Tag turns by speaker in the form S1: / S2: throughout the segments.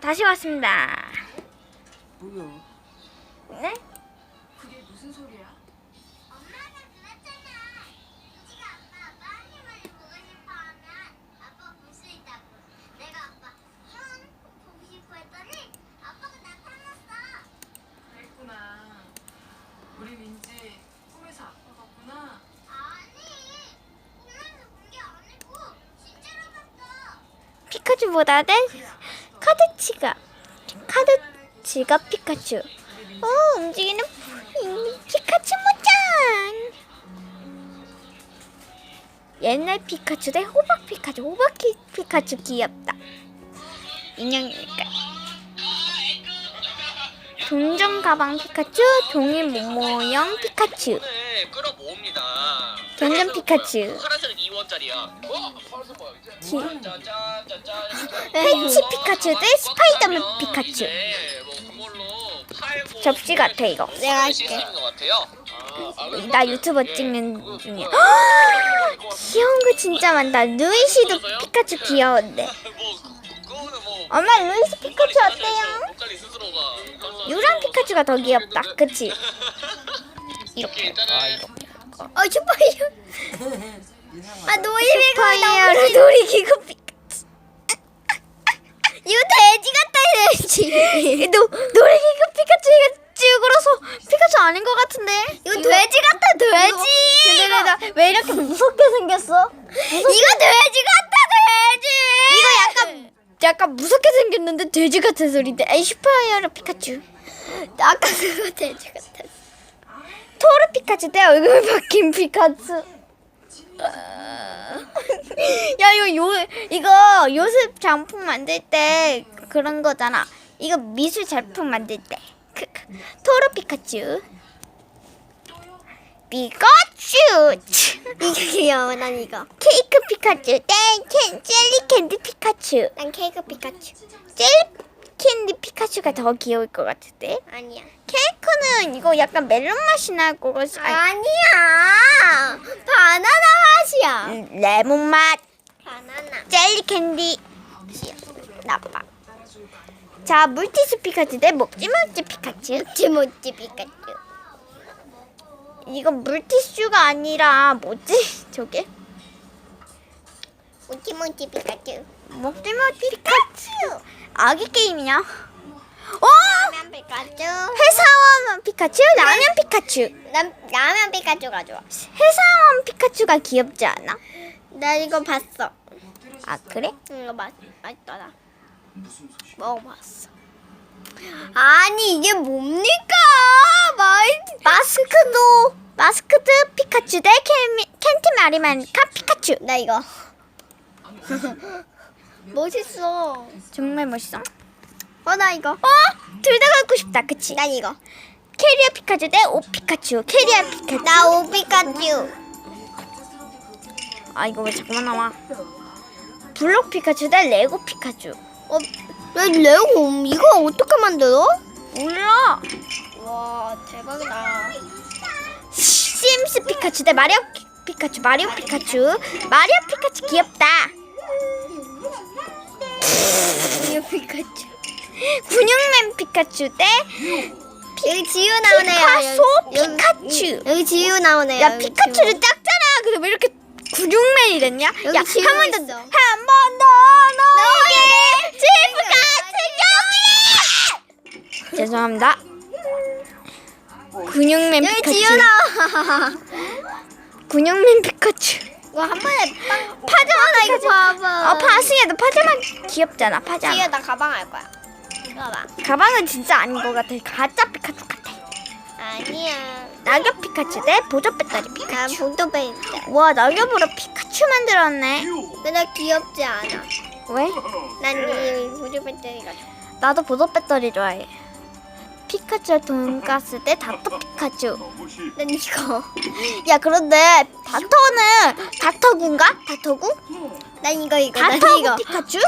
S1: 다시 왔습니다.
S2: 뭐야?
S1: 네?
S2: 그게 무슨 소리야?
S3: 엄마가 그랬잖아. 지가 아빠 많이 많이 보고 싶어 하면 아빠 볼 수 있다고. 내가 아빠 이만큼 보고 싶어 했더니 아빠가 나타났어.
S2: 그랬구나. 우리 민지 꿈에서 아빠 같구나.
S3: 아니, 꿈에서 본 게 아니고 진짜로 봤어.
S1: 피카츄보다는 카드치가 카드치가 피카츄. 어 움직이는 피- 피카츄 모짱. 옛날 피카츄 대 호박 피카츄. 호박 피- 피카츄 귀엽다. 인형이니까. 동전 가방 피카츄, 동일 모모형 피카츄,
S4: 네, 끌어모읍니다.
S1: 동전 피카츄,
S4: 파란색은 2원짜리야. 와, 파란색 뭐야 이제?
S1: 기-
S4: 짜잔짜잔.
S1: 패치 피카츄 대 스파이더맨 피카츄.
S4: 네, 뭐
S1: 접시 같아 이거.
S4: 내가 할게. 아, 아,
S1: 나 유튜버 찍는 중이야. 귀여운 거 진짜 많다. 루이시도 피카츄 귀여운데.
S4: 뭐 그- 뭐
S1: 엄마 루이시 피카츄 어때요? 유랑 피카츄가 더 귀엽다. 그치?
S4: 이렇게 일단은
S1: 어 슈퍼히어 아 놀이기구 놀이기구 피카츄. 이거 돼지 같다 돼지. 너 놀이기구 피카츄 이거 찌그러서 피카츄 아닌 것 같은데? 이거 돼지 같다 돼지. 근데 나왜 이렇게 무섭게 생겼어? 이거 돼지 같다 돼지. 이거 약간 약간 무섭게 생겼는데 돼지 같은 소리인데. 슈퍼히어로 피카츄. 아까 그거 돼지 같았어. 토르 피카츄 대 얼굴 바뀐 피카츄. 야 이거 요 이거 요셉 장품 만들 때 그런 거잖아. 이거 미술 작품 만들 때. 크크. 토르 피카츄. 피카츄. 이게 귀여워 난 이거. 케이크 피카츄 땡 캔, 젤리 캔디 피카츄. 난 케이크 피카츄. 젤리 캔디 피카츄가 더 귀여울 것 같은데. 아니야. 케이크는 이거 약간 멜론 맛이 날 것 같아. 아니야. 바나나 맛이야. 레몬 맛.
S3: 바나나.
S1: 젤리 캔디. 나빠. 자, 물티슈 피카츄 대 먹지 먹지 피카츄. 먹지 먹지 피카츄. 이거 물티슈가 아니라 뭐지? 저게?
S3: 모찌 모찌 피카츄.
S1: 먹지 먹지 피카츄. 아기 게임이냐? 어!
S3: 라면 피카츄.
S1: 회사원 피카츄, 라면 피카츄.
S3: 난 라면 피카츄가 좋아.
S1: 회사원 피카츄가 귀엽지 않아?
S3: 나 이거 봤어.
S1: 아 그래?
S3: 이거 맛 맛있더라. 먹어봤어. 아니 이게 뭡니까? 마이
S1: 마스크도 마스크드 피카츄 대 캔, 캔티 마리마니카 피카츄.
S3: 나 이거 멋있어.
S1: 정말 멋있어.
S3: 어 나 이거.
S1: 어? 둘 다 갖고 싶다. 그치?
S3: 난 이거.
S1: 캐리어 피카츄 대 오 피카츄. 캐리어 피카츄.
S3: 나 오피카츄.
S1: 아 이거 왜 자꾸만 나와? 블록 피카츄 대 레고 피카츄.
S3: 어, 야, 레고 이거 어떻게 만들어?
S1: 몰라.
S3: 와 대박이다.
S1: 심스 피카츄 대 마리오 피- 피카츄. 마리오 피카츄. 마리오 피카츄 귀엽다.
S3: 피카츄.
S1: 근육맨 피카츄 대
S3: 여기 지우 나오네요.
S1: 피카소
S3: 여기- 여기-
S1: 피카츄.
S3: 여기 지우 나오네요.
S1: 야
S3: 여기
S1: 피카츄를
S3: 지우.
S1: 작잖아. 근데 왜 이렇게 근육맨이 됐냐?
S3: 여기
S1: 야한 번 더. 한 번 더 너에게 같은 경기. 죄송합니다. 근육맨
S3: 여기
S1: 피카츄. 근육맨 피카츄.
S3: 이거 한 번에 빵.
S1: 파자마
S3: 나 이거 봐봐.
S1: 어 파승야 너 파자마 귀엽잖아 파자마.
S3: 지우 나 가방 할 거야. 이거 봐.
S1: 가방은 진짜 아닌 것 같아. 가짜 피카츄 같아.
S3: 아니야.
S1: 낙엽 피카츄 대 보조 배터리
S3: 난
S1: 피카츄.
S3: 보도배.
S1: 와 낙엽으로 피카츄 만들었네.
S3: 근데 귀엽지 않아.
S1: 왜?
S3: 난이 보조 배터리가 좋아.
S1: 나도 보조 배터리 좋아해. 피카츄 돈가스 대 닥터 피카츄.
S3: 난 이거.
S1: 야 그런데 닥터는 닥터군가? 닥터군?
S3: 난 이거 이거. 난 이거.
S1: 피카츄?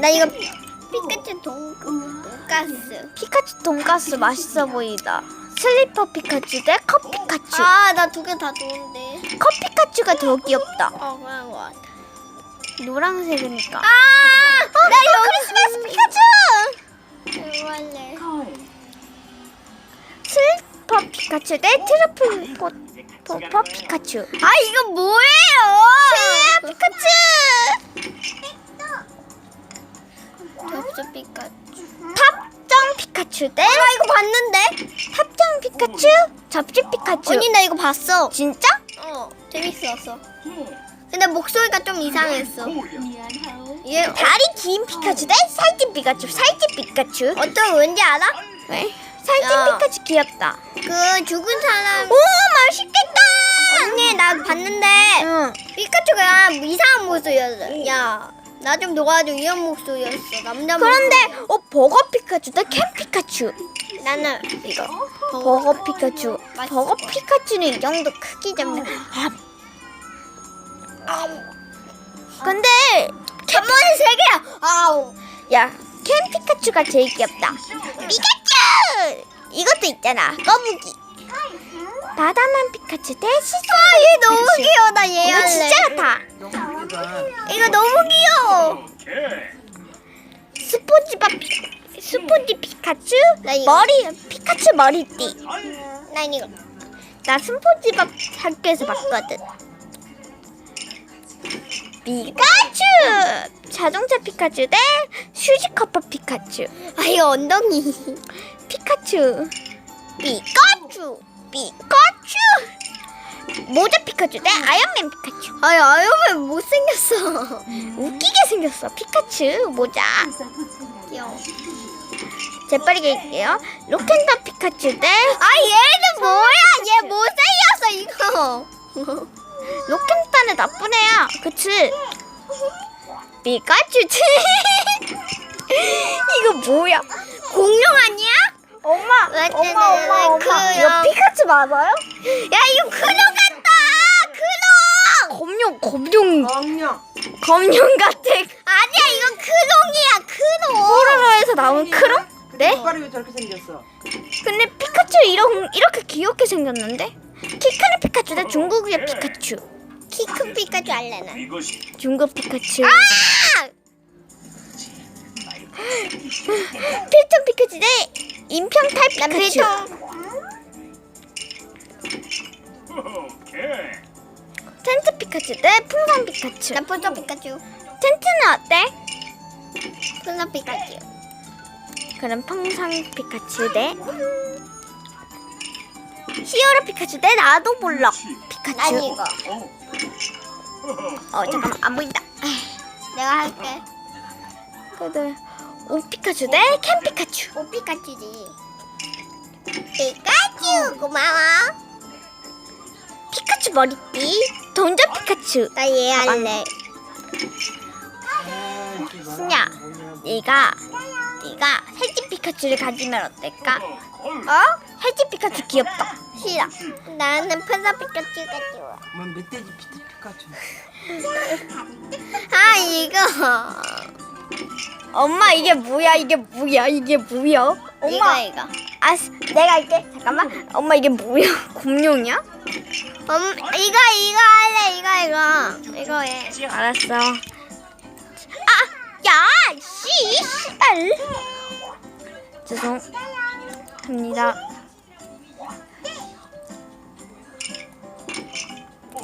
S3: 나 이거 피카츄 돈 돈가스.
S1: 피카츄 돈가스 맛있어 보이다. 슬리퍼 피카츄 대 컵 피카츄.
S3: 아 나 두 개 다 좋은데.
S1: 컵 피카츄가 더 귀엽다.
S3: 어 그런 거 같아.
S1: 노란색이니까.
S3: 아!
S1: 나 이거 크리스마스 피카츄! 피카츄 대 트러플 꽃 퍼퍼 피카츄. 아 이거 뭐예요? 최야 피카츄.
S3: 접수 피카츄.
S1: 탑정 피카츄 대. 나 이거 봤는데. 탑정 피카츄, 접시 피카츄.
S3: 언니 나 이거 봤어.
S1: 진짜?
S3: 어 재밌었어. 근데 목소리가 좀 이상했어. 얘
S1: 다리 긴 피카츄 대 살찐 피카츄, 살찐 피카츄.
S3: 어떤 왠지 알아?
S1: 왜? 살찐
S3: 야.
S1: 피카츄 귀엽다.
S3: 그 죽은 사람.
S1: 오 맛있겠다.
S3: 언니 나 봤는데
S1: 응.
S3: 피카츄가 이상한 목소리였어. 야, 나 좀 도와줘. 이런 목소리였어. 남자
S1: 그런데 어 버거 피카츄 대캠 피카츄.
S3: 목소리. 나는
S1: 이거 버거 피카츄. 버거 피카츄는 이 정도 크기잖아. 아. 근데
S3: 한 번에 세 개야. 아우.
S1: 야, 캠 피카츄가 제일 귀엽다. 피카츄! 이것도 있잖아. 거북이. 바다만 피카츄 대 시소. 아,
S3: 얘 너무 귀여워. 나 얘
S1: 이거
S3: 할래.
S1: 진짜 같아.
S3: 이거 너무 귀여워.
S1: 스폰지밥 피, 스폰지 피카츄.
S3: 나 이거.
S1: 머리 피카츄 머리띠.
S3: 난 이거.
S1: 나 스폰지밥 학교에서 봤거든. 피카츄! 자동차 피카츄 대 휴지커퍼 피카츄.
S3: 아 이거 엉덩이.
S1: 피카츄. 피카츄. 피카츄. 모자 피카츄 대 아이언맨 피카츄.
S3: 아니 아이언맨 못생겼어.
S1: 웃기게 생겼어. 피카츄 모자.
S3: 귀여워.
S1: 재빠르게 할게요. 로켓더 피카츄 대
S3: 아 얘는 뭐야? 얘 못생겼어 이거.
S1: 로켓단은 나쁜 애야. 그치? 피카츄. 이거 뭐야?
S3: 공룡 아니야?
S1: 엄마,
S3: 왜
S1: 엄마, 엄마, 엄마.
S3: 그럼.
S1: 이거 피카츄 맞아요?
S3: 야 이거 크롱 같다. 크롱.
S1: 검룡, 검룡,
S5: 엉령
S1: 검룡 같아.
S3: 아니야 이건 크롱이야 크롱.
S1: 뽀로로에서 나온 크롱? 네?
S5: 이빨이 왜 저렇게 생겼어?
S1: 근데 피카츄 이런 이렇게 귀엽게 생겼는데? 키 크는 피카츄 대 중국의 피카츄.
S3: 키 큰 피카츄 알래 나.
S1: 중국 피카츄.
S3: 아!
S1: 필통 피카츄 대 인평탈
S3: 나
S1: 피카츄.
S3: 필통.
S1: 텐트 피카츄 대 풍선 피카츄.
S3: 나 폴터 피카츄.
S1: 텐트는 어때?
S3: 폴터 피카츄.
S1: 그럼 풍선 피카츄 대 히어로 피카츄 대 나도 몰라 피카츄.
S3: 난 이거.
S1: 어 잠깐만 안 보인다.
S3: 내가 할게.
S1: 그래. 오 피카츄 대캠 피카츄.
S3: 오 피카츄지. 피카츄 고마워.
S1: 피카츄 머리띠. 동전 피카츄.
S3: 나 얘 할래.
S1: 승야, 네가 네가 살찐 피카츄를 가지면 어떨까?
S3: 어?
S1: 살찐 피카츄 귀엽다.
S3: 싫어. 나는 폴터 피카츄가 좋아.
S5: 뭐 멧돼지 피트 피카츄.
S3: 아 이거.
S1: 엄마 이게 뭐야? 이게 뭐야? 이게 뭐야? 엄마,
S3: 이거 이거.
S1: 아, 내가 할게. 잠깐만. 엄마 이게 뭐야? 공룡이야?
S3: 음, 이거 이거 할래 이거 이거 이거 해.
S1: 알았어. 아, 야, 씨, 씨발. 죄송합니다.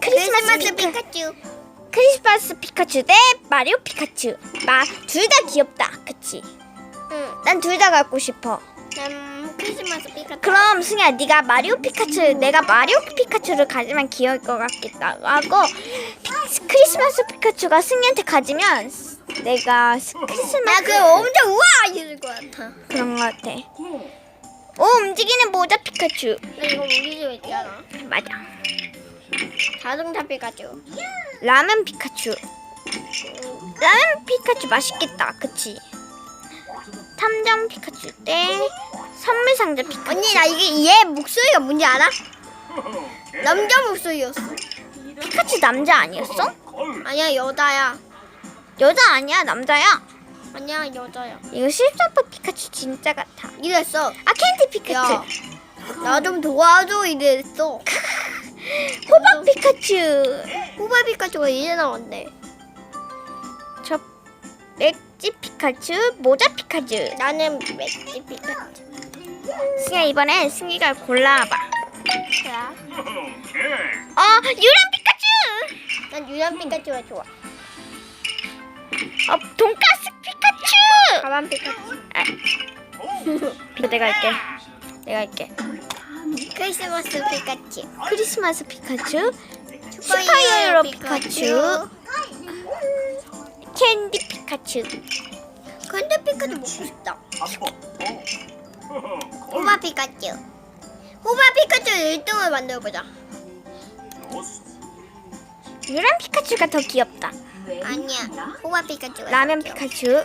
S1: 크리스마스 피카,
S3: 피카츄.
S1: 크리스마스 피카츄 대 마리오 피카츄. 나둘다 귀엽다. 그치?
S3: 응.
S1: 난 둘 다 갖고 싶어.
S3: 난 크리스마스 피카츄.
S1: 그럼 승희야 네가 마리오 피카츄 내가 마리오 피카츄를 가지면 귀여울 것 같겠다 하고 피- 크리스마스 피카츄가 승희한테 가지면 내가 스-
S3: 나
S1: 크리스마스
S3: 그 엄청 우와 이럴 것 같아.
S1: 그런 것 같아 오 움직이는 모자 피카츄
S3: 나 이거 우리 집에 있잖아.
S1: 맞아
S3: 자동차 피카츄.
S1: 라면 피카츄 라면 피카츄 맛있겠다 그치 탐정 피카츄 대 선물 상자 피카츄
S3: 언니 나 이게 얘 목소리가 뭔지 알아? 남자 목소리였어.
S1: 피카츄 남자 아니었어?
S3: 아니야 여자야.
S1: 여자 아니야 남자야
S3: 아니야 여자야.
S1: 이거 실사파 피카츄 진짜 같아.
S3: 이랬어.
S1: 아 캔디 피카츄.
S3: 야. 나좀 도와줘 이랬어.
S1: 호박 피카츄.
S3: 호박 피카츄가 이제 나왔네.
S1: 저 맥지 피카츄, 모자 피카츄.
S3: 나는 맥지 피카츄.
S1: 승희야 이번엔 승희가 골라봐. 자. 어, 유란 피카츄! 난 유란 피카츄가 좋아. 어, 돈가스 피카츄! 가만 피카츄. 아. 내가 할게. 내가 할게. 크리스마스 피카츄. 크리스마스 피카츄. 슈퍼히어로 피카츄. 캔디 피카츄. 캔디 피카츄 먹고 싶다. 호바 피카츄. 호바 피카츄 1등을 만들어보자. 유란 피카츄가 더 귀엽다. 아니야. 호바 피카츄가 라면 피카츄.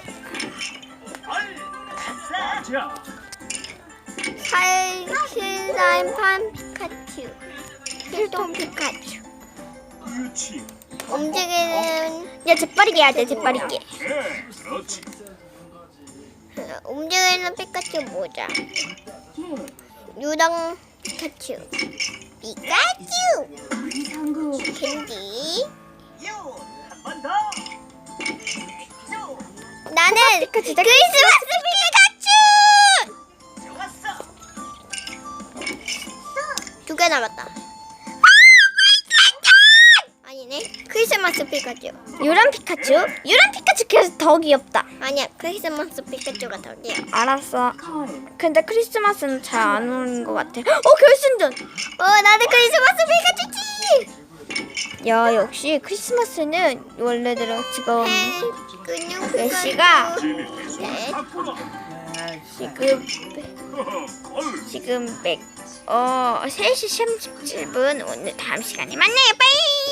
S1: 살슬라임판 피카츄. 필통 피카츄. 움직이는 야 재빠르게 해야 돼 재빠르게. 움직이는 피카츄 모자. 유당 피카츄. 피카츄. 캔디 나는 크리스마스 피카츄! 두 개 남았다. 아니네. 크리스마스 피카츄. 유란 피카츄? 유란 피카츄 그래서 더 귀엽다. 아니야 크리스마스 피카츄가 더 귀여워. 알았어. 근데 크리스마스는 잘 안 오는 것 같아. 어 결승전! 어 나는 크리스마스 피카츄지 야 역시 크리스마스는 원래대로 지금 몇 시가? 네, 지금 지금 백, 어 3시 37분. 오늘 다음 시간에 만나요. 빠이